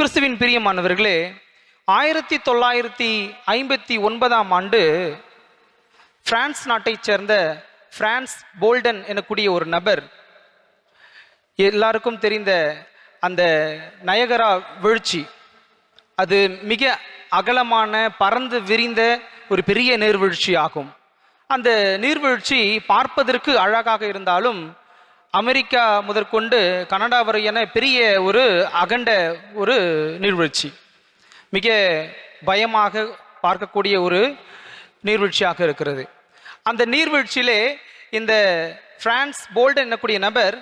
கிறிஸ்துவின் பிரியமானவர்களே ஆயிரத்தி தொள்ளாயிரத்தி ஐம்பத்தி ஒன்பதாம் ஆண்டு பிரான்ஸ் நாட்டைச் சேர்ந்த பிரான்ஸ் போல்டன் எனக்கூடிய ஒரு நபர் எல்லாருக்கும் தெரிந்த அந்த நயகரா வீழ்ச்சி. அது மிக அகலமான பறந்து விரிந்த ஒரு பெரிய நீர்வீழ்ச்சி ஆகும். அந்த நீர்வீழ்ச்சி பார்ப்பதற்கு அழகாக இருந்தாலும் அமெரிக்கா முதற்கொண்டு கனடா வரையான என பெரிய ஒரு அகண்ட ஒரு நீர்வீழ்ச்சி. மிக பயமாக பார்க்கக்கூடிய ஒரு நீர்வீழ்ச்சியாக இருக்கிறது. அந்த நீர்வீழ்ச்சியிலே இந்த பிரான்ஸ் போல்டன் என்னக்கூடிய நபர்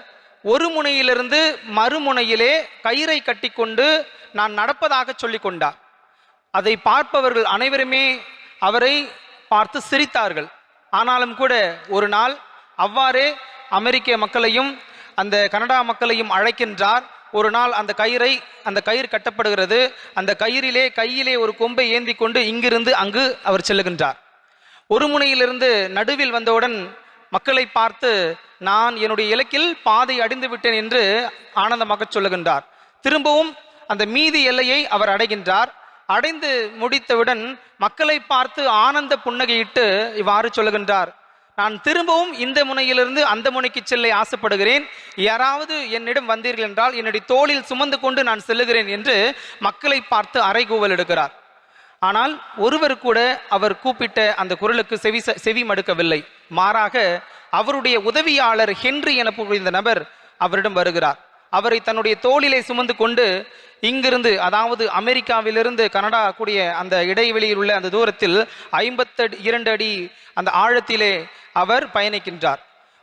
ஒரு முனையிலிருந்து மறுமுனையிலே கயிறை கட்டிக்கொண்டு நான் நடப்பதாக சொல்லி கொண்டார். அதை பார்ப்பவர்கள் அனைவருமே அவரை பார்த்து சிரித்தார்கள். ஆனாலும் கூட ஒரு நாள் அவ்வாறே அமெரிக்க மக்களையும் அந்த கனடா மக்களையும் அழைக்கின்றார். ஒரு நாள் அந்த கயிறை அந்த கயிறு கட்டப்படுகிறது. அந்த கயிறிலே கையிலே ஒரு கொம்பை ஏந்தி கொண்டு இங்கிருந்து அங்கு அவர் செல்லுகின்றார். ஒரு முனையிலிருந்து நடுவில் வந்தவுடன் மக்களை பார்த்து நான் என்னுடைய இலக்கில் பாதை அடைந்து விட்டேன் என்று ஆனந்தமாக சொல்லுகின்றார். திரும்பவும் அந்த மீதி எல்லையை அவர் அடைகின்றார். அடைந்து முடித்தவுடன் மக்களை பார்த்து ஆனந்த புன்னகையிட்டு இவ்வாறு சொல்லுகின்றார். நான் திரும்பவும் இந்த முனையிலிருந்து அந்த முனைக்கு செல்ல ஆசைப்படுகிறேன். யாராவது என்னிடம் வந்தீர்கள் என்றால் என்னுடைய தோளில் சுமந்து கொண்டு நான் செல்லுகிறேன் என்று மக்களை பார்த்து அறைகூவல் எடுக்கிறார். ஆனால் ஒருவர் கூட அவர் கூப்பிட்ட அந்த குரலுக்கு செவி செவி மடுக்கவில்லை. மாறாக அவருடைய உதவியாளர் ஹென்றி என இந்த நபர் அவரிடம் வருகிறார். அவரை தன்னுடைய தோளிலே சுமந்து கொண்டு இங்கிருந்து அதாவது அமெரிக்காவிலிருந்து கனடா கூடிய அந்த இடைவெளியில் உள்ள அந்த தூரத்தில் ஐம்பத்தடி இரண்டு அடி அந்த ஆழத்திலே அவர் பயணிக்கின்றார்.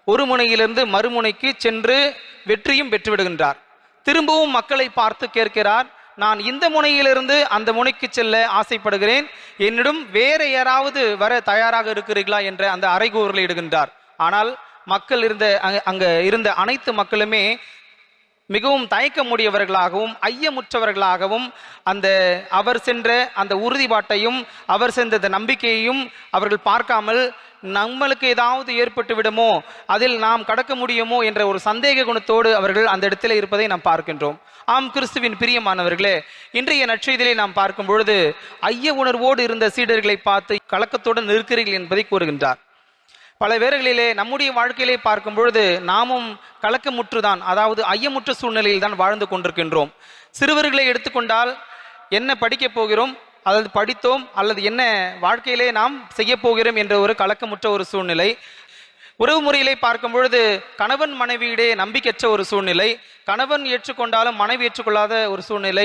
ஒரு முனையிலிருந்து மறுமுனைக்கு சென்று வெற்றியும் பெற்றுவிடுகின்றார். திரும்பவும் மக்களை பார்த்து கேட்கிறார் நான் இந்த முனையிலிருந்து அந்த முனைக்கு செல்ல ஆசைப்படுகிறேன். என்னிடம் வேற யாராவது வர தயாராக இருக்கிறீர்களா? என்ற அந்த அறைகூறலை இடுகின்றார். ஆனால் மக்கள் இருந்த அங்க- அங்க இருந்த அனைத்து மக்களுமே மிகவும் தயக்கமுடையவர்களாகவும் ஐயமுற்றவர்களாகவும் அந்த அவர் சென்ற அந்த உறுதிப்பாட்டையும் அவர் சென்ற அந்த நம்பிக்கையையும் அவர்கள் பார்க்காமல் நம்மளுக்கு ஏதாவது ஏற்பட்டு விடுமோ அதில் நாம் கடக்க முடியுமோ என்ற ஒரு சந்தேக குணத்தோடு அவர்கள் அந்த இடத்துல இருப்பதை நாம் பார்க்கின்றோம். ஆம் கிறிஸ்துவின் பிரியமானவர்களே இன்றைய நற்செய்தியிலே நாம் பார்க்கும் பொழுது ஐய உணர்வோடு இருந்த சீடர்களை பார்த்து கலக்கத்துடன் இருக்கிறீர்கள் என்பதை கூறுகின்றார். பல வேறுகளிலே நம்முடைய வாழ்க்கையிலே பார்க்கும் பொழுது நாமும் கலக்கமுற்றுதான் அதாவது ஐயமுற்ற சூழ்நிலையில் தான் வாழ்ந்து கொண்டிருக்கின்றோம். சிறுவர்களை எடுத்துக்கொண்டால் என்ன படிக்கப் போகிறோம் அல்லது படித்தோம் அல்லது என்ன வாழ்க்கையிலே நாம் செய்ய போகிறோம் என்ற ஒரு கலக்கமுற்ற ஒரு சூழ்நிலை. உறவு முறையிலே பார்க்கும் பொழுது கணவன் மனைவியிடையே நம்பிக்கையற்ற ஒரு சூழ்நிலை கணவன் ஏற்றுக்கொண்டாலும் மனைவி ஏற்றுக்கொள்ளாத ஒரு சூழ்நிலை.